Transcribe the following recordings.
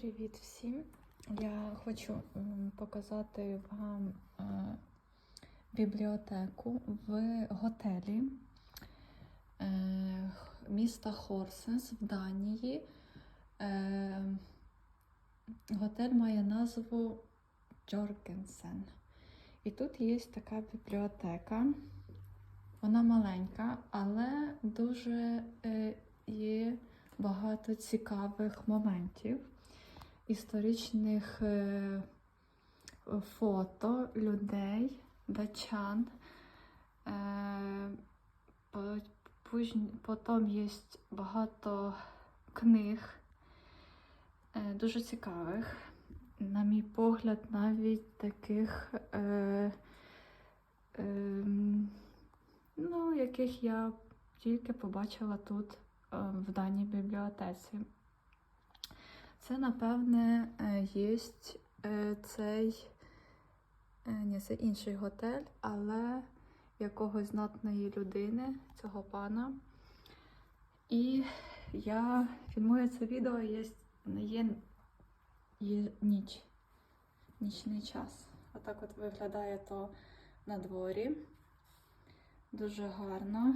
Привіт всім! Я хочу показати вам е, бібліотеку в готелі е, міста Хорсенс в Данії. Е, готель має назву Джоргенсен. І тут є така бібліотека. Вона маленька, але дуже є багато цікавих моментів історичних е, фото людей, датчан. Е, Потім є багато книг, е, дуже цікавих. На мій погляд, навіть таких, ем, ну, яких я тільки побачила тут в даній бібліотеці. Це, напевне, є цей, е, ні, це інший готель, але якогось знатної людини, цього пана. І я фільмую це відео, є, є, є ніч, нічний час. Отак от виглядає то на дворі. Дуже гарно.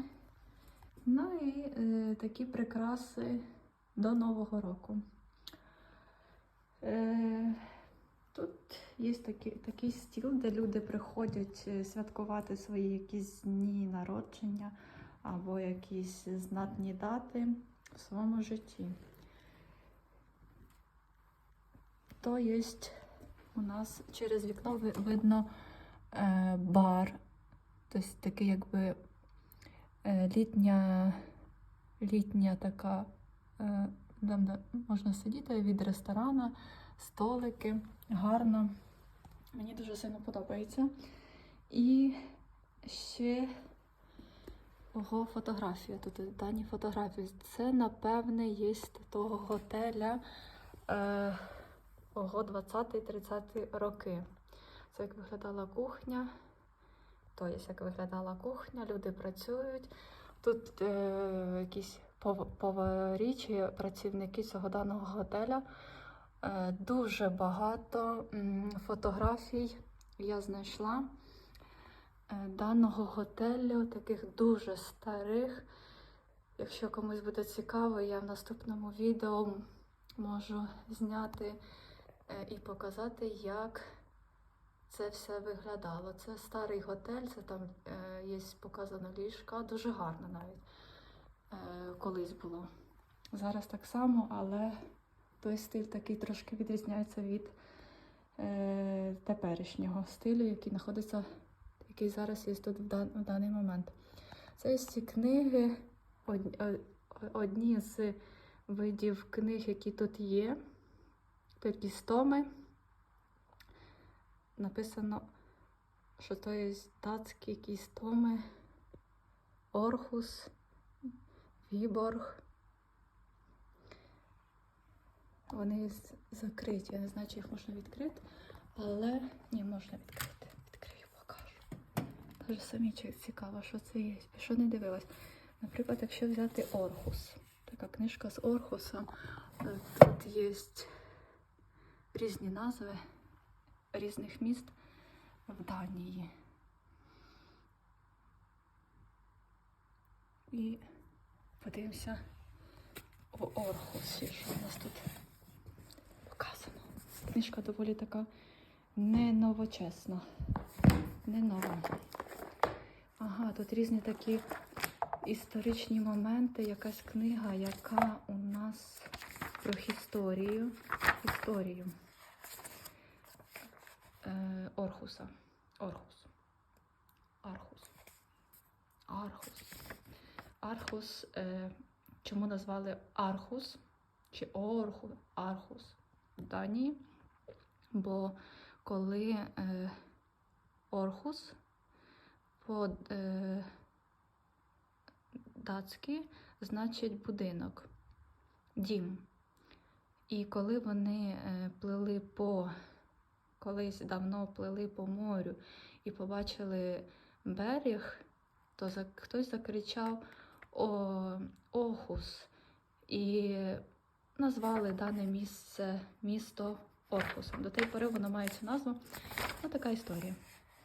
Ну і е, такі прикраси до Нового року. Е, Тут є такий, такий стіл, де люди приходять е, святкувати свої якісь дні народження або якісь знатні дати в своєму житті. То є у нас через вікно видно е, бар, тобто такий якби літня, літня така, де можна сидіти від ресторана, столики, гарно. Мені дуже сильно подобається. І ще ого, фотографія. Тут дані фотографії. Це, напевне, є того готеля е, ого, 20-30 роки. Це як виглядала кухня. То є, як виглядала кухня, люди працюють. Тут е, якісь пов- поварі працівники цього даного готеля. Е, дуже багато фотографій я знайшла е, даного готелю, таких дуже старих. Якщо комусь буде цікаво, я в наступному відео можу зняти е, і показати, як це все виглядало. Це старий готель, це там є показано ліжка, дуже гарно навіть колись було. Зараз так само, але той стиль такий трошки відрізняється від е, теперішнього стилю, який знаходиться, який зараз є тут в, дан, в даний момент. Це ці книги, од- е, одні з видів книг, які тут є. Такі стоми. Написано, що то є датські якісь томи, Орхус, Віборг. Вони закриті. Я не знаю, чи їх можна відкрити, але ні, можна відкрити. Відкрию, покажу. Дуже самі цікаво, що це є. Що не дивилась. Наприклад, якщо взяти Орхус, така книжка з Орхуса, е, тут є різні назви різних міст в Данії. І подивимося в Орхусі, що у нас тут показано. Книжка доволі така не новочесна, не нова. Ага, тут різні такі історичні моменти, якась книга, яка у нас про історію. Історію. Е, Орхуса. Орхус. Архус. Архус. Архус. Е, чому назвали Архус? Чи Орху? Архус в Данії? Бо коли е, Орхус по е, датськи значить будинок, дім. І коли вони е, плили по колись давно плили по морю і побачили берег, то за, хтось закричав Охус. І назвали дане місце місто Орхусом. До тієї пори воно має цю назву. Ось така історія.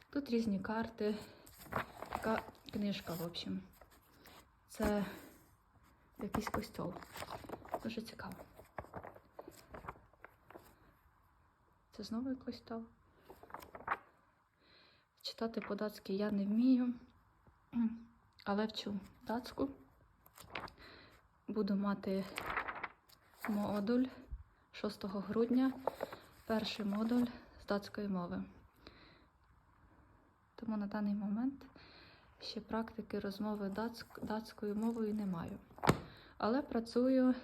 Тут різні карти, така книжка, в общем. Це якийсь костьол. Дуже цікаво. Це знову костьол. Читати по-датськи я не вмію, але вчу датську. Буду мати модуль 6 грудня, перший модуль з датської мови. Тому на даний момент ще практики розмови датськ- датською мовою не маю. Але працюю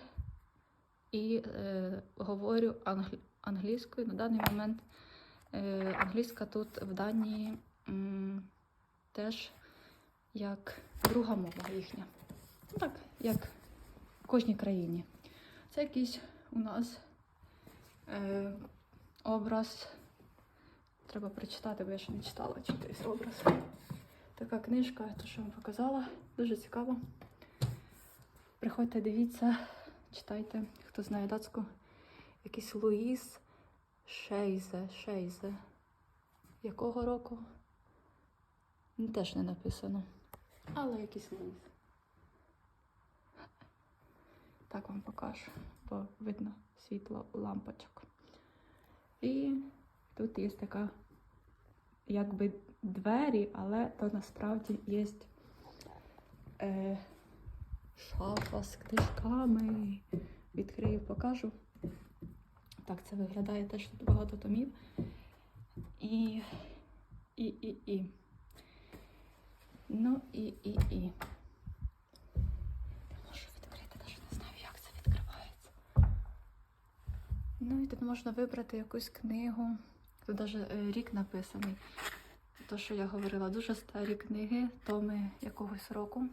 і е, говорю англі- англійською. На даний момент е, англійська тут в Данії теж як друга мова їхня. Так, як кожній країні. Це якийсь у нас е, образ. Треба прочитати, бо я ще не читала читаюсь образ. Така книжка, то що вам показала, дуже цікаво. Приходьте, дивіться, читайте, хто знає датську. Якийсь Луїс Шейзе, Шейзе. Якого року? Теж не написано. Але якийсь Луїс. Так вам покажу, бо видно світло лампочок. І тут є така, якби двері, але то насправді є е, шафа з книжками. Відкрию, покажу. Так, це виглядає теж тут багато томів. І, і, і, і. Ну і, і, і. Не можу відкрити, навіть не знаю, як це відкривається. Ну і тут можна вибрати якусь книгу. Тут навіть рік написаний. То, що я говорила, дуже старі книги, томи якогось року.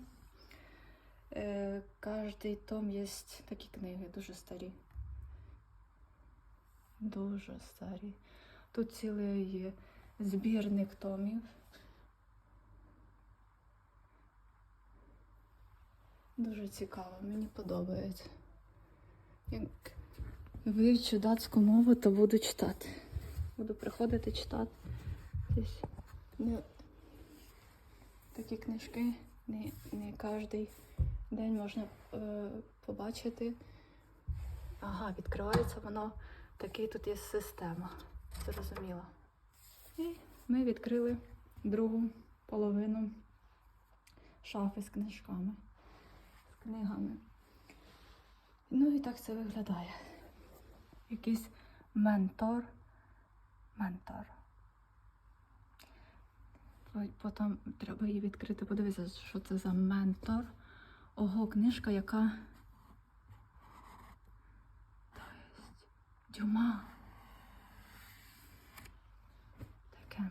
Е, Кожний том є такі книги, дуже старі. Дуже старі. Тут цілий збірник томів. Дуже цікаво, мені подобається. Вивчу датську мову, то буду читати. Буду приходити читати. Десь не такі книжки не, не кожен день можна е, побачити. Ага, відкривається воно. Такий тут є система. Зрозуміло. І ми відкрили другу половину шафи з книжками, з книгами. Ну і так це виглядає. Якийсь ментор. Ментор. Потім треба її відкрити, подивитися, що це за ментор. Ого, книжка, яка. Дюма. Таке.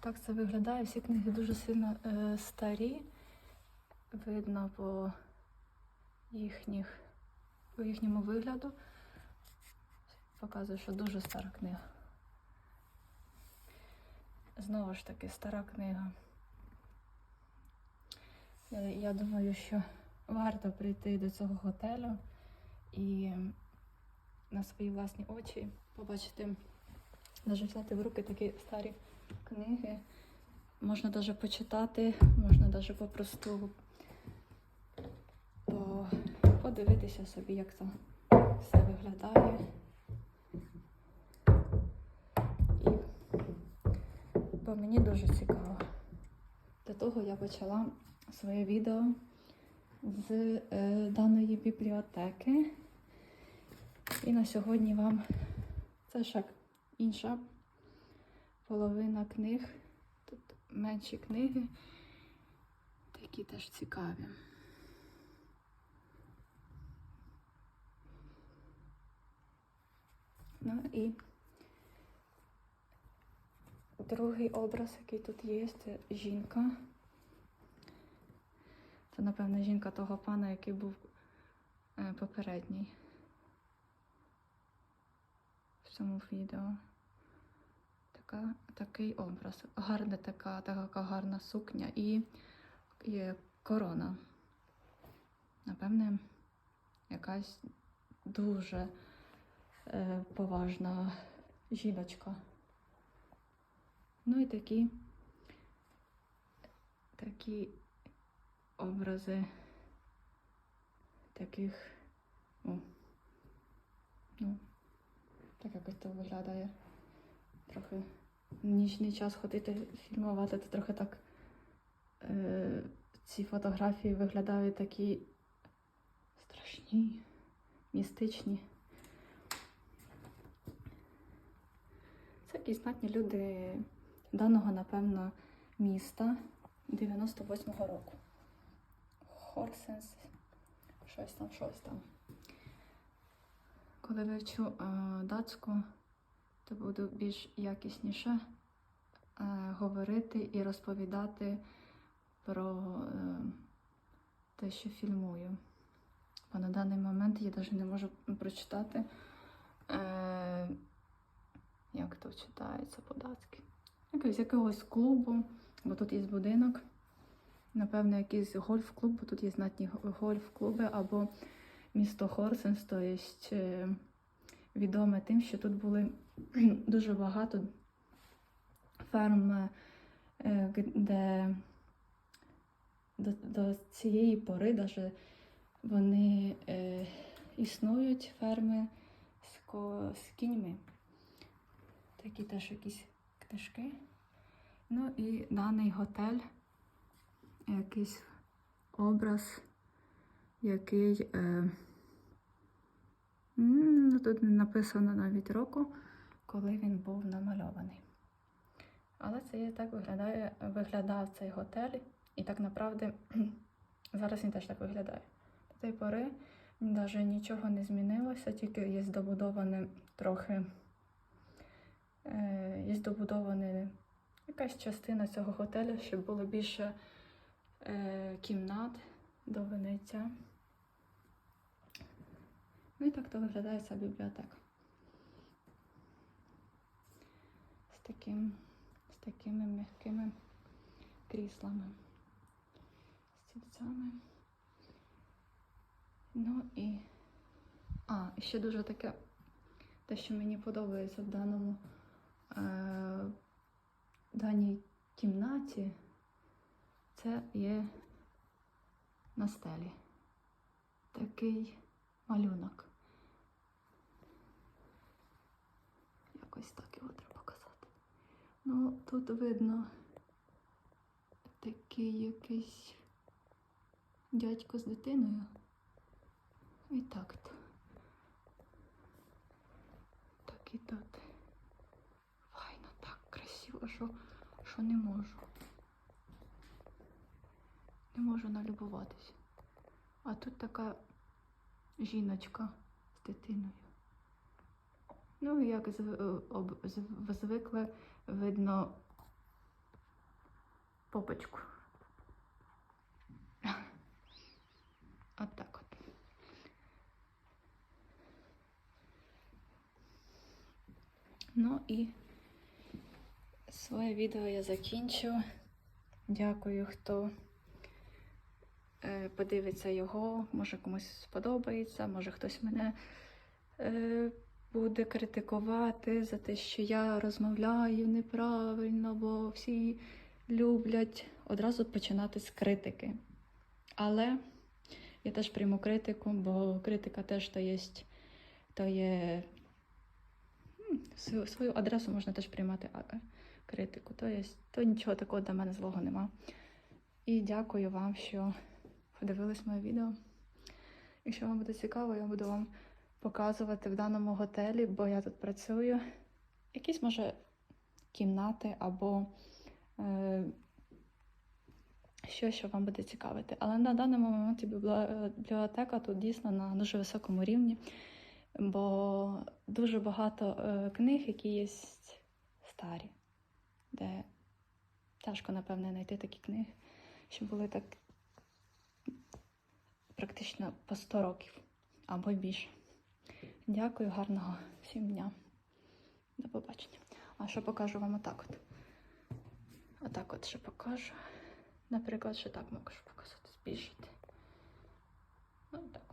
Так це виглядає. Всі книги дуже сильно е, старі. Видно по їхніх, по їхньому вигляду. Показує, що дуже стара книга. Знову ж таки, стара книга. Я, я думаю, що варто прийти до цього готелю і на свої власні очі побачити, навіть взяти в руки такі старі книги. Можна навіть почитати, можна навіть попросту подивитися собі, як це все виглядає. Бо мені дуже цікаво. Для того я почала своє відео з е, даної бібліотеки. І на сьогодні вам це ще інша половина книг. Тут менші книги, такі теж цікаві. Ну і Другий образ, який тут є, це жінка. Це, напевно, жінка того пана, який був е, попередній в цьому відео. Така, такий образ. Гарна така, така гарна сукня і є корона. Напевне, якась дуже е, поважна жіночка. Ну і такі, такі образи таких, о, ну, так якось це виглядає. Трохи в нічний час ходити фільмувати, це трохи так. Е, ці фотографії виглядають такі страшні, містичні. Це якісь знатні люди даного, напевно, міста 98-го року. Хорсенс, щось там, щось там. Коли вивчу е, датську, то буду більш якісніше е, говорити і розповідати про е, те, що фільмую. Бо на даний момент я навіть не можу прочитати, як то читається по-датськи. Якось з якогось клубу, бо тут є будинок. Напевно, якийсь гольф-клуб, бо тут є знатні гольф-клуби, або місто Хорсенс, то є е, відоме тим, що тут були дуже багато ферм, е, де до, до цієї пори даже вони е, існують ферми з, з кіньми. Такі теж якісь книжки. Ну і даний готель, якийсь образ, який е, ну, тут не написано навіть року, коли він був намальований. Але це так виглядає, виглядав цей готель. І так направді зараз він теж так виглядає. До тієї пори навіть нічого не змінилося, тільки є здобудоване трохи, є здобудована якась частина цього готелю, щоб було більше е, кімнат до Венеція. Ну і так то виглядає ця бібліотека. З, таким, з такими м'якими кріслами стільцями. Ну і. А, ще дуже таке, те, що мені подобається в даному е, даній кімнаті, це є на стелі. Такий малюнок. Якось так його треба показати. Ну, тут видно такий якийсь дядько з дитиною. І так то. Так і тут. Красиво, що, що не можу. Не можу налюбуватись. А тут така жіночка з дитиною. Ну, як зв- звикли, видно попочку. От так от. Ну і своє відео я закінчу. Дякую, хто е, подивиться його. Може комусь сподобається, може хтось мене е, буде критикувати за те, що я розмовляю неправильно, бо всі люблять одразу починати з критики. Але я теж прийму критику, бо критика теж то є, то є свою, адресу можна теж приймати е, критику. То, є, то нічого такого для мене злого нема. І дякую вам, що подивились моє відео. Якщо вам буде цікаво, я буду вам показувати в даному готелі, бо я тут працюю. Якісь, може, кімнати або е, що, що вам буде цікавити. Але на даному моменті бібліотека тут дійсно на дуже високому рівні, бо дуже багато е, книг, які є старі, де тяжко, напевне, знайти такі книги, що були так практично по 100 років або більше. Дякую, гарного всім дня. До побачення. А що покажу вам отак от. Отак от ще покажу. Наприклад, ще так можу показати, збільшити. Ну, так.